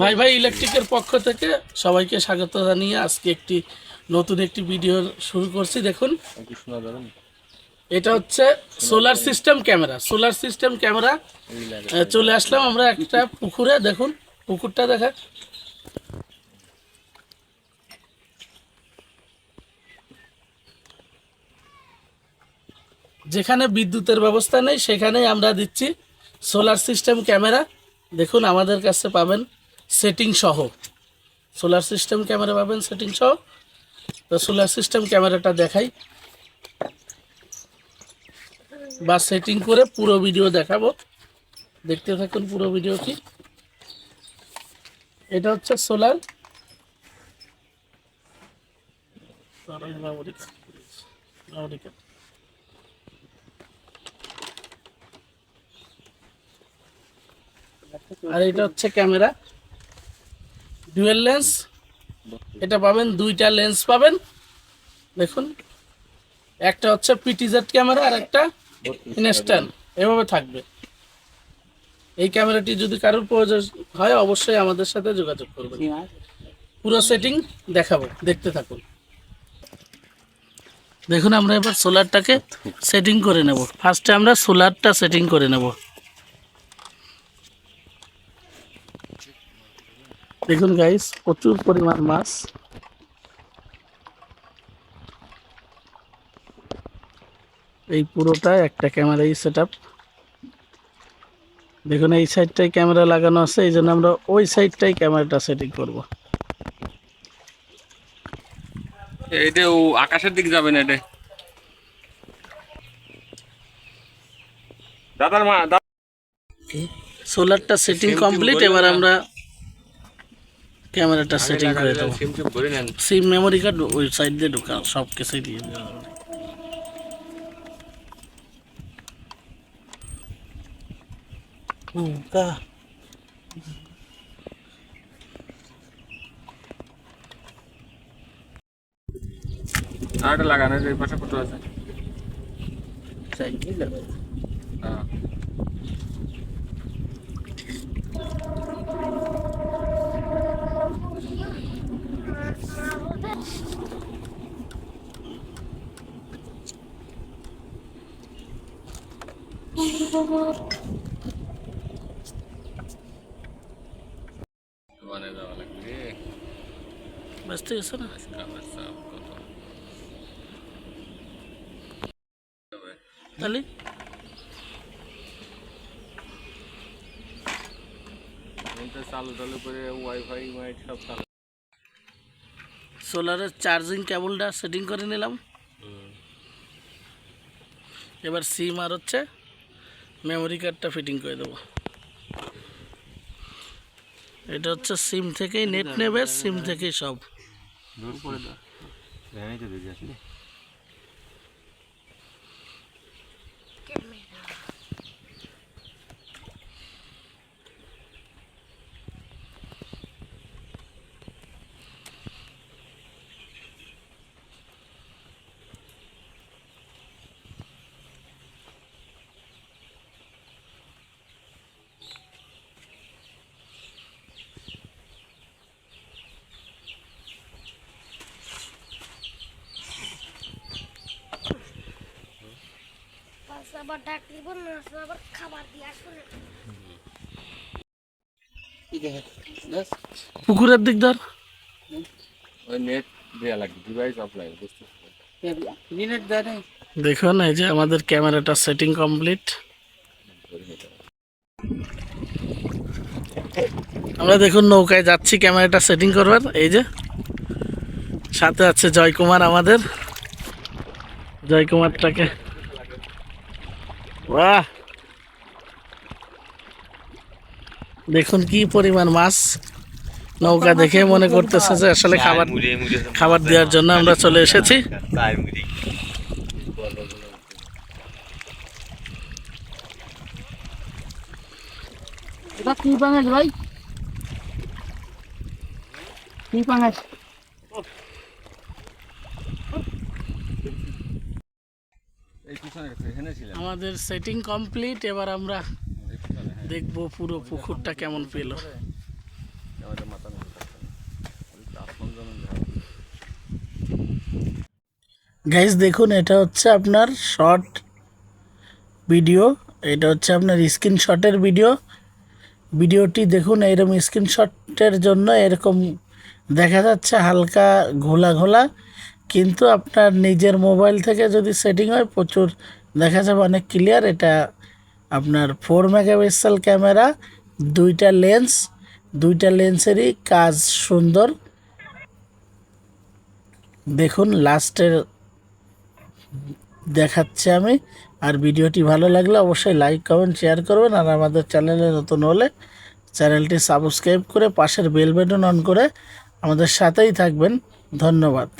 ভাই ভাই ইলেকট্রিকের পক্ষ থেকে সবাইকে স্বাগত জানিয়ে আজকে একটি নতুন একটি ভিডিও শুরু করছি। দেখুন এটা হচ্ছে solar system camera solar system camera চলে আসলাম আমরা একটা পুকুরে। দেখুন পুকুরটা দেখা। যেখানে বিদ্যুতের ব্যবস্থা নেই সেখানেই আমরা দিচ্ছি সোলার সিস্টেম ক্যামেরা দেখুন, আমাদের কাছে পাবেন সেটিং সহ। সোলার সিস্টেম ক্যামেরা পাবেন সেটিং সহ। তো সোলার সিস্টেম ক্যামেরাটা দেখাই। বা সেটিং করে পুরো ভিডিও দেখাবো। দেখতে থাকুন পুরো ভিডিওটি এটা হচ্ছে সোলার আর এটা হচ্ছে ক্যামেরা। Dual lens. এটা পাবেন, দুইটা লেন্স পাবেন। দেখুন, একটা হচ্ছে পিটিজেড ক্যামেরা আর একটা ইনস্ট্যান্ট এভাবে থাকবে। এই ক্যামেরাটি যদি কারোর প্রয়োজন হয়, অবশ্যই আমাদের সাথে যোগাযোগ করবেন। পুরো সেটিং দেখাবো, দেখতে থাকুন। দেখুন, আমরা এবার সোলারটাকে সেটিং করে নেব। ফার্স্টে আমরা সোলারটা সেটিং করে নেব। দেখুন গাইস প্রচুর পরিমাণ মাছ। এই পুরোটা একটা ক্যামেরাই সেট দেখুন এই সাইডটাই ক্যামেরা লাগানো আছে এই জন্য আমরা ওই সাইডটাই ক্যামেরাটা সেটিং করব। এইটা ও আকাশের দিক যাবে না এটা। দাদার মা সোলারটা সেটিং কমপ্লিট এবার আমরা ক্যামেরাটা সেটিং করে দেবো। সিম মেমোরি কার্ড ওই সাইড দিয়ে ঢোকা সব কিছুই দিয়ে দেওয়া হুম, কা। আর একটা লাগানো এই পাশে কত আছে। হ্যাঁ। ব্যস্ত গেছে না? তাহলে? চালু টালু করে ওয়াইফাই মাইট সব চালু। সোলারের চার্জিং কেবলটা সেটিং করে নিলাম। এবার সিম আর হচ্ছে মেমোরি কার্ডটা ফিটিং করে দেবো। এটা হচ্ছে সিম থেকেই নেট নেবে, সিম থেকেই সব। আবার ডাক দিব না আবার খাবার দিয়ে আসব না। পুকুরের দিক ধর। ওই নেট দেওয়া লাগবে ডিভাইস অফলাইন বুঝতে দেখুন এই যে আমাদের ক্যামেরাটা সেটিং কমপ্লিট আমরা দেখুন নৌকায় যাচ্ছি ক্যামেরাটা সেটিং করবার। এই যে সাথে আছে জয়কুমার আমাদের। জয়কুমারটাকে বাহ। দেখুন কি পরিমাণ মাছ। নৌকা দেখে মনে করতেছে যে আসলে খাবার খাবার দেওয়ার জন্য আমরা চলে এসেছি। এটা কি ভাই? কি আমাদের সেটিং কমপ্লিট এবার আমরা দেখব পুরো পুকুরটা কেমন পেল। গাইজ দেখুন এটা হচ্ছে আপনার শর্ট ভিডিও এটা হচ্ছে আপনার স্ক্রিনশটের ভিডিও ভিডিওটি দেখুন এরকম স্ক্রিনশটের জন্য এরকম দেখা যাচ্ছে হালকা ঘোলা ঘোলা। কিন্তু আপনার নিজের মোবাইল থেকে যদি সেটিং হয়, প্রচুর দেখা যাবে অনেক ক্লিয়ার এটা আপনার ফোর মেগাপিক্সেল ক্যামেরা দুইটা লেন্স দুইটা লেন্সেরই কাজ সুন্দর। দেখুন লাস্টের দেখাচ্ছি আমি। আর ভিডিওটি ভালো লাগলে অবশ্যই লাইক কমেন্ট শেয়ার করবেন। আর আমাদের চ্যানেলে নতুন হলে চ্যানেলটি সাবস্ক্রাইব করে পাশের বেল বেটন অন করে আমাদের সাথেই থাকবেন। ধন্যবাদ।